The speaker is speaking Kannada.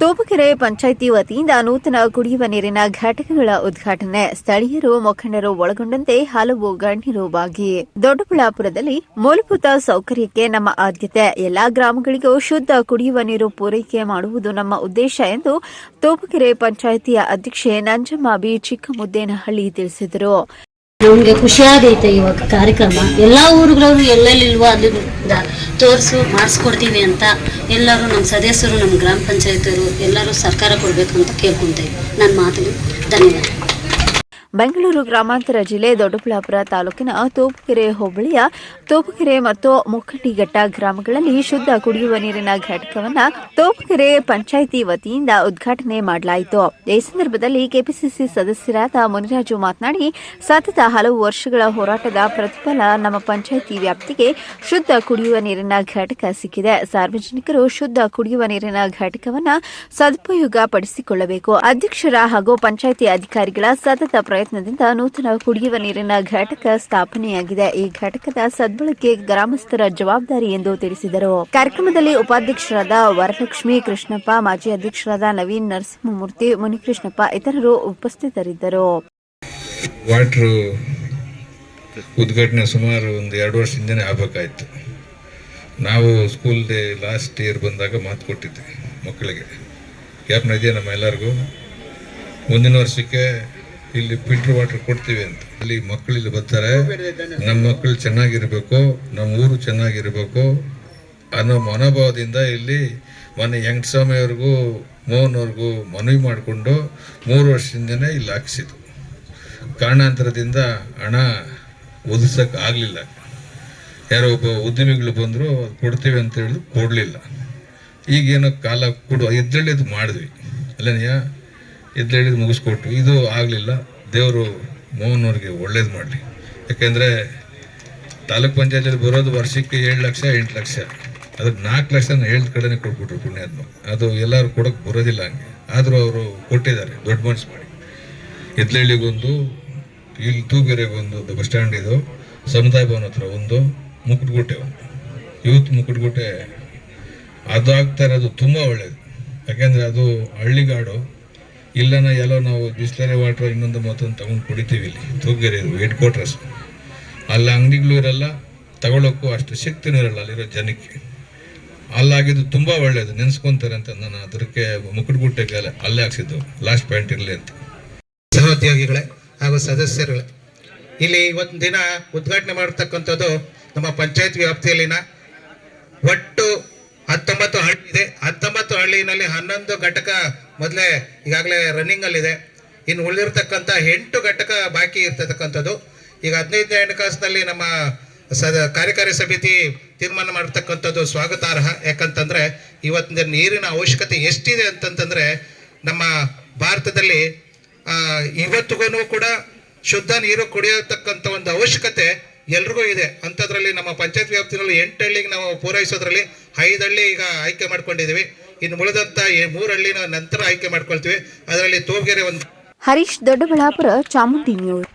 ತೋಪಕೆರೆ ಪಂಚಾಯಿತಿ ವತಿಯಿಂದ ನೂತನ ಕುಡಿಯುವ ನೀರಿನ ಘಟಕಗಳ ಉದ್ಘಾಟನೆ. ಸ್ಥಳೀಯರು, ಮುಖಂಡರು ಒಳಗೊಂಡಂತೆ ಹಲವು ಗಣ್ಯರು ಭಾಗಿ. ದೊಡ್ಡಬಳ್ಳಾಪುರದಲ್ಲಿ ಮೂಲಭೂತ ಸೌಕರ್ಯಕ್ಕೆ ನಮ್ಮ ಆದ್ಯತೆ. ಎಲ್ಲಾ ಗ್ರಾಮಗಳಿಗೂ ಶುದ್ಧ ಕುಡಿಯುವ ನೀರು ಪೂರೈಕೆ ಮಾಡುವುದು ನಮ್ಮ ಉದ್ದೇಶ ಎಂದು ತೋಪಕೆರೆ ಪಂಚಾಯಿತಿಯ ಅಧ್ಯಕ್ಷೆ ನಂಜಮ್ಮ ಬಿ. ಚಿಕ್ಕಮುದ್ದೇನಹಳ್ಳಿ ತಿಳಿಸಿದರು. ನಮಗೆ ಖುಷಿಯಾಗೈತೆ ಇವಾಗ ಕಾರ್ಯಕ್ರಮ. ಎಲ್ಲ ಊರುಗಳವರು ಎಲ್ಲೆಲ್ಲಿಲ್ವೋ ಅಲ್ಲಿ ತೋರಿಸು, ಮಾಡಿಸ್ಕೊಡ್ತೀವಿ ಅಂತ ಎಲ್ಲರೂ ನಮ್ಮ ಸದಸ್ಯರು ನಮ್ಮ ಗ್ರಾಮ ಪಂಚಾಯತಿಯವರು ಎಲ್ಲರೂ ಸರ್ಕಾರ ಕೊಡಬೇಕು ಅಂತ ಕೇಳ್ಕೊತಾ ಇದ್ವಿ ನನ್ನ ಮಾತಿಗೆ ಧನ್ಯವಾದ. ಬೆಂಗಳೂರು ಗ್ರಾಮಾಂತರ ಜಿಲ್ಲೆ ದೊಡ್ಡಬಳ್ಳಾಪುರ ತಾಲೂಕಿನ ತೋಪುಕೆರೆ ಹೋಬಳಿಯ ತೋಪುಕೆರೆ ಮತ್ತು ಮುಕ್ಕಟ್ಟಿಘಟ್ಟ ಗ್ರಾಮಗಳಲ್ಲಿ ಶುದ್ಧ ಕುಡಿಯುವ ನೀರಿನ ಘಟಕವನ್ನು ತೋಪುಕೆರೆ ಪಂಚಾಯಿತಿ ವತಿಯಿಂದ ಉದ್ಘಾಟನೆ ಮಾಡಲಾಯಿತು. ಈ ಸಂದರ್ಭದಲ್ಲಿ ಕೆಪಿಸಿಸಿ ಸದಸ್ಯರಾದ ಮುನಿರಾಜು ಮಾತನಾಡಿ, ಸತತ ಹಲವು ವರ್ಷಗಳ ಹೋರಾಟದ ಪ್ರತಿಫಲ ನಮ್ಮ ಪಂಚಾಯಿತಿ ವ್ಯಾಪ್ತಿಗೆ ಶುದ್ಧ ಕುಡಿಯುವ ನೀರಿನ ಘಟಕ ಸಿಕ್ಕಿದೆ. ಸಾರ್ವಜನಿಕರು ಶುದ್ಧ ಕುಡಿಯುವ ನೀರಿನ ಘಟಕವನ್ನು ಸದುಪಯೋಗ ಪಡಿಸಿಕೊಳ್ಳಬೇಕು ಅಧ್ಯಕ್ಷರ ಹಾಗೂ ಪಂಚಾಯಿತಿ ಅಧಿಕಾರಿಗಳ ಸತತ ಪ್ರಯತ್ನದಿಂದ ನೂತನ ಕುಡಿಯುವ ನೀರಿನ ಘಟಕ ಸ್ಥಾಪನೆಯಾಗಿದೆ. ಈ ಘಟಕದ ಸದ್ಬಳಕೆ ಗ್ರಾಮಸ್ಥರ ಜವಾಬ್ದಾರಿ ಎಂದು ತಿಳಿಸಿದರು. ಕಾರ್ಯಕ್ರಮದಲ್ಲಿ ಉಪಾಧ್ಯಕ್ಷರಾದ ವರಲಕ್ಷ್ಮಿ ಕೃಷ್ಣಪ್ಪ, ಮಾಜಿ ಅಧ್ಯಕ್ಷರಾದ ನವೀನ್ ನರಸಿಂಹಮೂರ್ತಿ, ಮುನಿಕೃಷ್ಣಪ್ಪ ಇತರರು ಉಪಸ್ಥಿತರಿದ್ದರು. ವಾಟರ್ ಉದ್ಘಾಟನೆ ಸುಮಾರು ಒಂದು ಎರಡು ವರ್ಷದಿಂದನೇ ಆಗಬೇಕಾಯ್ತು. ನಾವು ಸ್ಕೂಲ್ ಡೇ ಲಾಸ್ಟ್ ಇಯರ್ ಬಂದಾಗ ಮಾತು ಕೊಟ್ಟಿದ್ದೆ ಮಕ್ಕಳಿಗೆ. ಕ್ಯಾಪ್ನ ಇದೆಯಾ ನಮ್ಮ ಎಲ್ಲರಿಗೂ. ಮುಂದಿನ ವರ್ಷಕ್ಕೆ ಇಲ್ಲಿ ಫಿಲ್ಟರ್ ವಾಟರ್ ಕೊಡ್ತೀವಿ ಅಂತ. ಅಲ್ಲಿ ಮಕ್ಕಳು ಇಲ್ಲಿ ಬರ್ತಾರೆ ನಮ್ಮ ಮಕ್ಕಳು ಚೆನ್ನಾಗಿರ್ಬೇಕು ನಮ್ಮ ಊರು ಚೆನ್ನಾಗಿರ್ಬೇಕು ಅನ್ನೋ ಮನೋಭಾವದಿಂದ ಇಲ್ಲಿ ಮೊನ್ನೆ ಯಂಗ್ಸ್ವಾಮಿಯವ್ರಿಗೂ ಮೋಹನ್ವ್ರಿಗೂ ಮನವಿ ಮಾಡಿಕೊಂಡು ಮೂರು ವರ್ಷದಿಂದನೇ ಇಲ್ಲಿ ಹಾಕ್ಸಿದ್ದು. ಕಾರಣಾಂತರದಿಂದ ಹಣ ಒದಿಸಕ್ಕೆ ಆಗಲಿಲ್ಲ. ಯಾರೋ ಒಬ್ಬ ಉದ್ಯಮಿಗಳು ಬಂದರು ಕೊಡ್ತೀವಿ ಅಂತ ಹೇಳಿದ್ರು, ಕೊಡಲಿಲ್ಲ. ಈಗೇನೋ ಕಾಲ ಕೊಡು ಎದ್ದೇಳಿದ್ ಮಾಡಿದ್ವಿ. ಅಲ್ಲನೆಯ ಎದ್ದೇಳಿದ್ದು ಮುಗಿಸ್ಕೊಟ್ಟು, ಇದು ಆಗಲಿಲ್ಲ, ದೇವರು ಮೋಹನ್ ಅವ್ರಿಗೆ ಒಳ್ಳೇದು ಮಾಡಲಿ. ಯಾಕೆಂದರೆ ತಾಲೂಕ್ ಪಂಚಾಯತಿಯಲ್ಲಿ ಬರೋದು ವರ್ಷಕ್ಕೆ ಏಳು ಲಕ್ಷ, ಎಂಟು ಲಕ್ಷ. ಅದಕ್ಕೆ ನಾಲ್ಕು ಲಕ್ಷ ಏಳು ಕಡೆನೇ ಕೊಟ್ಬಿಟ್ರು ಪುಣ್ಯಾತ್ಮ. ಅದು ಎಲ್ಲರೂ ಕೊಡೋಕೆ ಬರೋದಿಲ್ಲ ಹಂಗೆ. ಆದರೂ ಅವರು ಕೊಟ್ಟಿದ್ದಾರೆ, ದೊಡ್ಡ ಮನಸ್ಸು ಮಾಡಿ. ಎದ್ಲಳ್ಳಿಗೊಂದು ಇಲ್ಲಿ ತೂಗೆರೆಗೊಂದು ಬಸ್ ಸ್ಟ್ಯಾಂಡ್ ಇದು, ಸಮುದಾಯ ಭವನ ಹತ್ರ ಒಂದು, ಮುಕುಟ್ಗುಟ್ಟೆ ಒಂದು. ಯೂತ್ ಮುಕುಟ್ಗುಟ್ಟೆ ಅದು ಆಗ್ತಾ ಇರೋದು ತುಂಬ ಒಳ್ಳೆಯದು ಯಾಕೆಂದರೆ ಅದು ಹಳ್ಳಿಗಾಡು ಇಲ್ಲನ ಎಲ್ಲೋ ನಾವು ಬಿಸ್ಲರಿ ವಾಟ್ರ್ ಇನ್ನೊಂದು ಮತ್ತೊಂದು ತಗೊಂಡು ಕುಡಿತೀವಿ ಇಲ್ಲಿ. ತೂಗೇರಿ ಹೆಡ್ ಕ್ವಾರ್ಟರ್ಸ್ ಅಲ್ಲಿ ಅಂಗಡಿಗಳು ಇರಲ್ಲ ತಗೊಳ್ಳೋಕ್ಕೂ ಅಷ್ಟು ಶಕ್ತಿನೂ ಇರಲ್ಲ ಅಲ್ಲಿರೋ ಜನಕ್ಕೆ. ಅಲ್ಲಾಗಿದ್ದು ತುಂಬ ಒಳ್ಳೆಯದು ನೆನೆಸ್ಕೊಂತಾರೆ ಅಂತ ನಾನು ಅದಕ್ಕೆ ಮುಕುಟ್ಗುಟ್ಟೆಗೆ ಅಲ್ಲೇ ಹಾಕ್ಸಿದ್ದು. ಲಾಸ್ಟ್ ಪಾಯಿಂಟ್ ಇರಲಿ ಅಂತ. ಸಹೋದ್ಯೋಗಿಗಳೇ ಹಾಗೂ ಸದಸ್ಯರುಗಳೇ, ಇಲ್ಲಿ ಇವತ್ತು ದಿನ ಉದ್ಘಾಟನೆ ಮಾಡತಕ್ಕಂಥದ್ದು ನಮ್ಮ ಪಂಚಾಯತ್ ವ್ಯಾಪ್ತಿಯಲ್ಲಿನ ಒಟ್ಟು ಹತ್ತೊಂಬತ್ತು ಹಳ್ಳಿ ಇದೆ. ಹತ್ತೊಂಬತ್ತು ಹಳ್ಳಿನಲ್ಲಿ ಹನ್ನೊಂದು ಘಟಕ ಮೊದಲೇ ಈಗಾಗಲೇ ರನ್ನಿಂಗ್ ಅಲ್ಲಿದೆ. ಇನ್ನು ಉಳಿದಿರ್ತಕ್ಕಂಥ ಎಂಟು ಘಟಕ ಬಾಕಿ ಇರ್ತಕ್ಕಂಥದ್ದು. ಈಗ ಹದಿನೈದನೇ ಹಣಕಾಸಿನಲ್ಲಿ ನಮ್ಮ ಸದ ಕಾರ್ಯಕಾರಿ ಸಮಿತಿ ತೀರ್ಮಾನ ಮಾಡತಕ್ಕಂಥದ್ದು ಸ್ವಾಗತಾರ್ಹ. ಯಾಕಂತಂದ್ರೆ ಇವತ್ತಿನ ನೀರಿನ ಅವಶ್ಯಕತೆ ಎಷ್ಟಿದೆ ಅಂತಂತಂದರೆ ನಮ್ಮ ಭಾರತದಲ್ಲಿ ಇವತ್ತಿಗೂ ಕೂಡ ಶುದ್ಧ ನೀರು ಕುಡಿಯತಕ್ಕಂಥ ಒಂದು ಅವಶ್ಯಕತೆ ಎಲ್ರಿಗೂ ಇದೆ. ಅಂಥದ್ರಲ್ಲಿ ನಮ್ಮ ಪಂಚಾಯತ್ ವ್ಯಾಪ್ತಿನಲ್ಲಿ ಎಂಟು ಹಳ್ಳಿಗೆ ನಾವು ಪೂರೈಸೋದ್ರಲ್ಲಿ ಐದು ಹಳ್ಳಿ ಈಗ ಆಯ್ಕೆ ಮಾಡ್ಕೊಂಡಿದ್ದೀವಿ. ಇನ್ನು ಉಳಿದಂತ ಈ ಮೂರು ಹಳ್ಳಿನ ನಂತರ ಆಯ್ಕೆ ಮಾಡ್ಕೊಳ್ತೀವಿ. ಅದರಲ್ಲಿ ತೋಗೆರೆ ಒಂದು ಹರೀಶ್ ದೊಡ್ಡಬಳ್ಳಾಪುರ ಚಾಮುಂಡಿ ನ್ಯೂಸ್